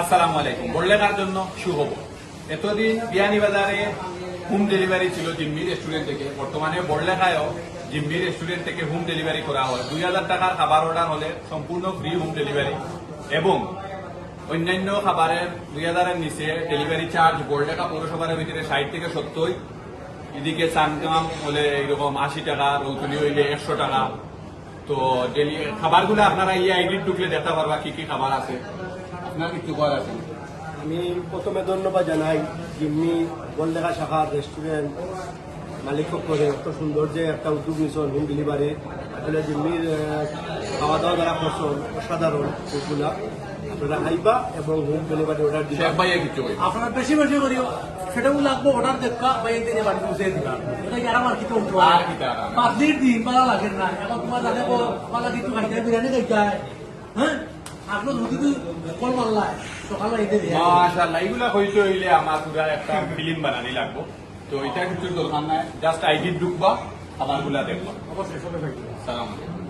আসসালামু আলাইকুম। বড়লেখার জন্য শুভ এতদিন বিয়ানি বাজারে হোম ডেলিভারি ছিল জিম্মি রেস্টুরেন্ট থেকে। বর্তমানে বড়লেখায়ও জিম্মি রেস্টুরেন্ট থেকে হোম ডেলিভারি করা হয়। দুই হাজার টাকার খাবার অর্ডার হলে সম্পূর্ণ ফ্রি হোম ডেলিভারি এবং অন্যান্য খাবারের দুই হাজারের নিচে ডেলিভারি চার্জ বড়লেখা পৌরসভার ভিতরে ষাট থেকে সত্তর। এদিকে চানকাম হলে এরকম আশি টাকা রৌতলি হইলে একশো টাকা। তো ডেলি খাবারগুলো আপনারা এই আইডি ঢুকলে দেখতে পারবা কি কি খাবার আছে? আপনার কিছু করার আছে। আমি প্রথমে ধন্যবাদ জানাই জিম্মি বললেখা শাখার রেস্টুরেন্ট মালিক করে এত সুন্দর যে একটা উদ্যোগ নিয়েছেন হোম ডেলিভারি আসলে জিম্মির খাওয়া দাওয়া যারা করছেন অসাধারণ সেগুলা আপনারা খাইবা এবং হোম ডেলিভারি অর্ডার দিবা। শেখ ভাইয়া কিছু কইবা। বেশি বেশি করিও। সেটাও লাগবো অর্ডার দেখা বা এই দিনে বাড়ি পৌঁছে দিবা। এটা কি আর মার্কেটে উঠবো? আর কি পাঁচ দিন পালা লাগে না। এখন তোমার জানে পালা কিন্তু খাইতে বিরিয়ানি খাইতে হ্যাঁ। আপনার যদি তুই কল মারলাই সকালে এই দিন মাশাআল্লাহ এগুলা হইতে হইলে আমার পুরা একটা ফিল্ম বানানি লাগবো। তো এটা কিছু দরকার নাই জাস্ট আইডি ঢুকবা খাবারগুলা দেখবা। অবশ্যই সবাই সালাম আলাইকুম।